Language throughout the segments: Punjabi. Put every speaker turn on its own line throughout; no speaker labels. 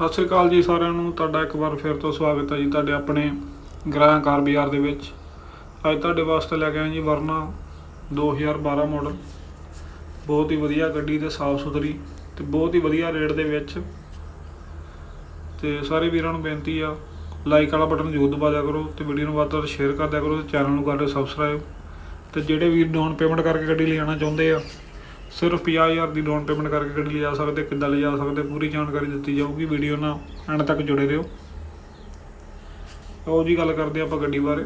ਸਤਿ ਸ੍ਰੀ ਅਕਾਲ ਜੀ ਸਾਰਿਆਂ ਨੂੰ। ਤੁਹਾਡਾ ਇੱਕ ਵਾਰ ਫਿਰ ਤੋਂ ਸਵਾਗਤ ਹੈ ਜੀ ਤੁਹਾਡੇ ਆਪਣੇ ਗ੍ਰਾਹ ਕਾਰ ਬਾਜ਼ਾਰ ਦੇ ਵਿੱਚ। ਅੱਜ ਤੁਹਾਡੇ ਵਾਸਤੇ ਲੈ ਕੇ ਆਏ ਜੀ ਵਰਨਾ 2012 ਮਾਡਲ ਬਹੁਤ ਹੀ ਵਧੀਆ ਗੱਡੀ ਤੇ ਸਾਫ਼ ਸੁਥਰੀ ਤੇ ਬਹੁਤ ਹੀ ਵਧੀਆ ਰੇਟ ਦੇ ਵਿੱਚ। ਤੇ ਸਾਰੇ ਵੀਰਾਂ ਨੂੰ ਬੇਨਤੀ ਆ ਲਾਈਕ ਵਾਲਾ ਬਟਨ ਜ਼ਰੂਰ ਦਬਾ ਦਿਆ ਕਰੋ ਤੇ ਵੀਡੀਓ ਨੂੰ ਵੱਧ ਤੋਂ ਵੱਧ ਸ਼ੇਅਰ ਕਰ ਦਿਆ ਕਰੋ ਤੇ ਚੈਨਲ ਨੂੰ ਕਰ ਦਿਓ ਸਬਸਕ੍ਰਾਈਬ ਤੇ ਜਿਹੜੇ ਵੀਰ ਡਾਊਨ ਪੇਮੈਂਟ ਕਰਕੇ ਗੱਡੀ ਲਿਆਉਣਾ ਚਾਹੁੰਦੇ ਆ ਸਿਰਫ 50000 ਦੀ ਡਾਊਨ ਪੇਮੈਂਟ ਕਰਕੇ ਗੱਡੀ ਲਿਜਾ ਸਕਦੇ, ਕਿੱਦਾਂ ਲਿਜਾ ਸਕਦੇ, ਪੂਰੀ ਜਾਣਕਾਰੀ ਦਿੱਤੀ ਜਾਊਗੀ ਵੀਡੀਓ ਨਾਲ ਐਂਡ ਤੱਕ ਜੁੜੇ ਰਹੋ। ਆਓ ਜੀ, ਗੱਲ ਕਰਦੇ ਆਪਾਂ ਗੱਡੀ ਬਾਰੇ।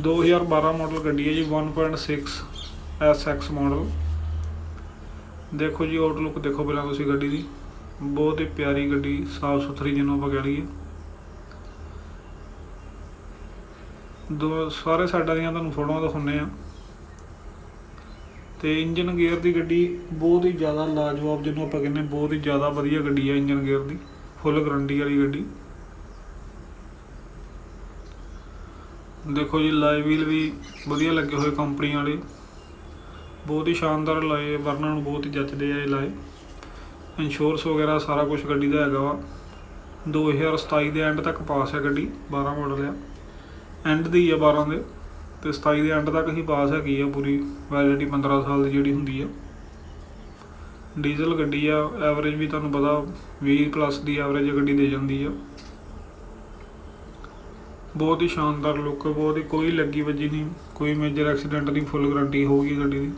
2012 ਮਾਡਲ ਗੱਡੀ ਹੈ ਜੀ 1.6 SX ਮਾਡਲ ਦੇਖੋ ਜੀ ਆਊਟਲੁੱਕ ਦੇਖੋ ਪਹਿਲਾਂ ਤੁਸੀਂ ਗੱਡੀ ਦੀ। ਬਹੁਤ ਹੀ ਪਿਆਰੀ ਗੱਡੀ ਸਾਫ਼ ਸੁਥਰੀ ਜਿਹਨੂੰ ਆਪਾਂ ਕਹਿ ਲਈਏ। ਦੋ, ਸਾਰੇ ਸਾਡਾ ਦੀਆਂ ਤੁਹਾਨੂੰ ਫੋਟੋਆਂ ਦਿਖਾਉਂਦੇ ਆ ਤੇ ਇੰਜਨ ਗੇਅਰ ਦੀ ਗੱਡੀ ਬਹੁਤ ਹੀ ਜ਼ਿਆਦਾ ਲਾਜਵਾਬ, ਜਿਹਨੂੰ ਆਪਾਂ ਕਹਿੰਦੇ ਬਹੁਤ ਹੀ ਜ਼ਿਆਦਾ ਵਧੀਆ ਗੱਡੀ ਹੈ ਇੰਜਨ ਗੇਅਰ ਦੀ, ਫੁੱਲ ਗਰੰਟੀ ਵਾਲੀ ਗੱਡੀ। ਦੇਖੋ ਜੀ, ਲਾਈ ਵੀਲ ਵੀ ਵਧੀਆ ਲੱਗੇ ਹੋਏ ਕੰਪਨੀ ਵਾਲੇ। ਬਹੁਤ ਹੀ ਸ਼ਾਨਦਾਰ ਲਾਏ, ਵਰਨਾਂ ਨੂੰ ਬਹੁਤ ਹੀ ਜੱਚਦੇ ਆ ਇਹ ਲਾਏ। ਇੰਸ਼ੋਰੈਂਸ ਵਗੈਰਾ ਸਾਰਾ ਕੁਝ ਗੱਡੀ ਦਾ ਹੈਗਾ ਵਾ। 2027 ਦੇ ਐਂਡ ਤੱਕ ਪਾਸ ਹੈ ਗੱਡੀ 12 ਮਾਡਲ ਆ। ਐਂਡ ਦੀ ਆ 12 ਦੇ। ਤੇ 27 ਦੇ ਐਂਡ ਤੱਕ ਹੀ ਪਾਸ ਹੈਗੀ ਆ ਪੂਰੀ। ਵੈਲਿਡਿਟੀ 15 ਸਾਲ ਦੀ ਜਿਹੜੀ ਹੁੰਦੀ ਆ। ਡੀਜ਼ਲ ਗੱਡੀ ਆ ਐਵਰੇਜ ਵੀ ਤੁਹਾਨੂੰ ਪਤਾ 20 ਪਲੱਸ ਦੀ ਐਵਰੇਜ ਗੱਡੀ ਦੇ ਜਾਂਦੀ ਆ। ਬਹੁਤ ਹੀ ਸ਼ਾਨਦਾਰ ਲੁੱਕ ਬਹੁਤ ਹੀ ਕੋਈ ਲੱਗੀ ਵੱਜੀ ਨਹੀਂ। ਕੋਈ ਮੇਜਰ ਐਕਸੀਡੈਂਟ ਨਹੀਂ ਫੁੱਲ ਗਾਰੰਟੀ ਹੋਊਗੀ ਗੱਡੀ ਦੀ।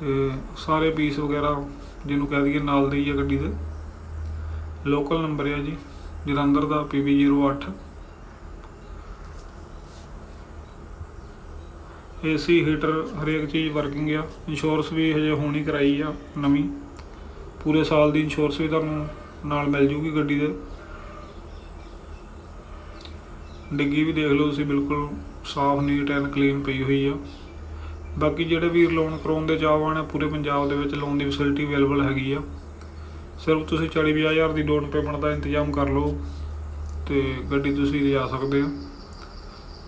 ਤੇ ਸਾਰੇ ਪੀਸ ਵਗੈਰਾ ਜਿਹਨੂੰ ਕਹਿ ਦਈਏ ਨਾਲ ਦੇ ਹੀ ਆ ਗੱਡੀ ਦੇ। ਲੋਕਲ ਨੰਬਰ ਹੈ ਜੀ। ਜਲੰਧਰ ਦਾ PB08 ਏਸੀ ਹੀਟਰ ਹਰੇਕ ਚੀਜ਼ ਵਰਕਿੰਗ ਆ ਇੰਸ਼ੋਰੈਂਸ ਵੀ ਹਜੇ ਹੋਣੀ ਕਰਾਈ ਆ ਨਵੀਂ। ਪੂਰੇ ਸਾਲ ਦੀ ਇੰਸ਼ੋਰੈਂਸ ਵੀ ਤੁਹਾਨੂੰ ਨਾਲ ਮਿਲ ਜੂਗੀ ਗੱਡੀ ਦੇ। ਡਿੱਗੀ ਵੀ ਦੇਖ ਲਓ ਤੁਸੀਂ, ਬਿਲਕੁਲ ਸਾਫ਼ ਨੀਟ ਐਂਡ ਕਲੀਨ ਪਈ ਹੋਈ ਆ। ਬਾਕੀ ਜਿਹੜੇ ਵੀਰ ਲੋਨ ਕਰਾਉਣ ਦੇ ਚਾਹਵਾਨ ਆ, ਪੂਰੇ ਪੰਜਾਬ ਦੇ ਵਿੱਚ ਲੋਨ ਦੀ ਫੈਸਿਲਿਟੀ ਅਵੇਲੇਬਲ ਹੈਗੀ ਆ। ਸਿਰਫ ਤੁਸੀਂ 40 ਹਜ਼ਾਰ ਦੀ ਡਾਊਨ ਪੇਮੈਂਟ ਦਾ ਇੰਤਜ਼ਾਮ ਕਰ ਲਓ ਤੇ ਗੱਡੀ ਤੁਸੀਂ ਲਿਜਾ ਸਕਦੇ ਹੋ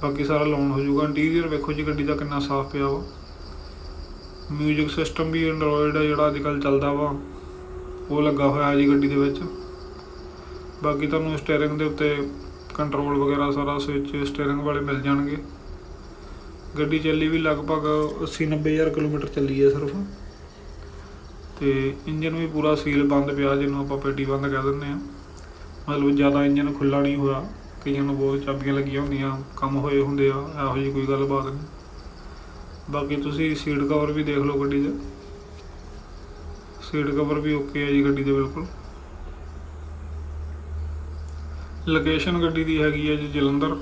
ਬਾਕੀ ਸਾਰਾ ਲਾਉਣ ਹੋ ਜਾਊਗਾ। ਇੰਟੀਰੀਅਰ ਵੇਖੋ ਜੀ ਗੱਡੀ ਦਾ ਕਿੰਨਾ ਸਾਫ਼ ਪਿਆ ਵਾ। ਮਿਊਜ਼ਿਕ ਸਿਸਟਮ ਵੀ ਐਂਡਰੋਇਡ ਜਿਹੜਾ ਅੱਜ ਕੱਲ ਚੱਲਦਾ ਵਾ। ਉਹ ਲੱਗਾ ਹੋਇਆ ਜੀ ਗੱਡੀ ਦੇ ਵਿੱਚ। ਬਾਕੀ ਤੁਹਾਨੂੰ ਸਟੀਅਰਿੰਗ ਦੇ ਉੱਤੇ ਕੰਟਰੋਲ ਵਗੈਰਾ ਸਾਰਾ ਸਵਿਚ ਸਟੀਅਰਿੰਗ ਵਾਲੇ ਮਿਲ ਜਾਣਗੇ। ਗੱਡੀ ਚੱਲੀ ਵੀ ਲਗਭਗ 80 90000 ਕਿਲੋਮੀਟਰ ਚੱਲੀ ਹੈ ਸਿਰਫ। ਤੇ ਇੰਜਨ ਵੀ ਪੂਰਾ ਸੀਲ ਬੰਦ ਪਿਆ, ਜਿਹਨੂੰ ਆਪਾਂ ਪੇਟੀ ਬੰਦ ਕਹਿ ਦਿੰਦੇ ਆ। ਮਤਲਬ ਜ਼ਿਆਦਾ ਇੰਜਨ ਖੁੱਲਾ ਨਹੀਂ ਹੋਇਆ। ਕਈਆਂ ਨੂੰ ਬਹੁਤ ਚਾਬੀਆਂ ਲੱਗੀਆਂ ਹੁੰਦੀਆਂ, ਕੰਮ ਹੋਏ ਹੁੰਦੇ ਆ, ਇਹੋ ਜਿਹੀ ਕੋਈ ਗੱਲਬਾਤ ਨਹੀਂ। ਬਾਕੀ ਤੁਸੀਂ ਸੀਟ ਕਵਰ ਵੀ ਦੇਖ ਲਓ ਗੱਡੀ ਦੇ ਸੀਟ ਕਵਰ ਵੀ ਓਕੇ ਹੈ ਜੀ ਗੱਡੀ ਦੇ ਬਿਲਕੁਲ। ਲੋਕੇਸ਼ਨ ਗੱਡੀ ਦੀ ਹੈਗੀ ਹੈ ਜੀ ਜਲੰਧਰ।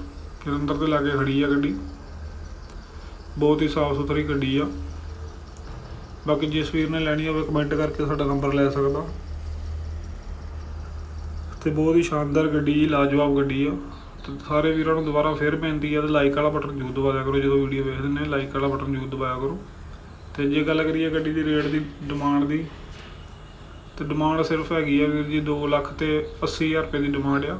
ਜਲੰਧਰ ਦੇ ਲਾਗੇ ਖੜੀ ਆ ਗੱਡੀ। ਬਹੁਤ ਹੀ ਸਾਫ਼ ਸੁਥਰੀ ਗੱਡੀ ਆ। ਬਾਕੀ ਜਿਸ ਵੀਰ ਨੇ ਲੈਣੀ ਹੋਵੇ ਕਮੈਂਟ ਕਰਕੇ ਸਾਡਾ ਨੰਬਰ ਲੈ ਸਕਦਾ। ਤੇ ਬਹੁਤ ਹੀ ਸ਼ਾਨਦਾਰ ਗੱਡੀ ਜੀ, ਲਾਜਵਾਬ ਗੱਡੀ ਆ। ਤੇ ਸਾਰੇ ਵੀਰਾਂ ਨੂੰ ਦੁਬਾਰਾ ਫੇਰ ਬੇਨਤੀ ਆ ਤੇ ਲਾਈਕ ਵਾਲਾ ਬਟਨ ਜ਼ਰੂਰ ਦਬਾ ਦਿਆ ਕਰੋ, ਜਦੋਂ ਵੀਡੀਓ ਵੇਖਦੇ ਨੇ ਲਾਈਕ ਵਾਲਾ ਬਟਨ ਜ਼ਰੂਰ ਦਬਾਇਆ ਕਰੋ। ਤੇ ਜੇ ਗੱਲ ਕਰੀਏ ਗੱਡੀ ਦੀ ਰੇਟ ਦੀ ਡਿਮਾਂਡ ਦੀ, ਤੇ ਡਿਮਾਂਡ ਸਿਰਫ ਹੈਗੀ ਆ ਵੀਰ ਜੀ 2 ਲੱਖ ਤੇ 80000 ਰੁਪਏ ਦੀ ਡਿਮਾਂਡ ਆ।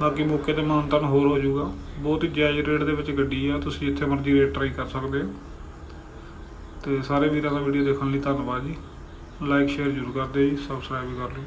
ਬਾਕੀ ਮੌਕੇ ਤੇ ਮਾਨਤਾਨ ਹੋਰ ਹੋ ਜਾਊਗਾ। ਬਹੁਤ ਹੀ ਜਾਇਜ਼ ਰੇਟ ਦੇ ਵਿੱਚ ਗੱਡੀ ਆ, ਤੁਸੀਂ ਜਿੱਥੇ ਮਰਜ਼ੀ ਰੇਟ ਟਰਾਈ ਕਰ ਸਕਦੇ ਹੋ। ਤੇ ਸਾਰੇ ਵੀਰਾਂ ਦਾ ਵੀਡੀਓ ਦੇਖਣ ਲਈ ਧੰਨਵਾਦ ਜੀ। ਲਾਈਕ ਸ਼ੇਅਰ ਜ਼ਰੂਰ ਕਰ ਦਿਓ ਜੀ ਸਬਸਕ੍ਰਾਈਬ ਵੀ ਕਰ ਲਓ।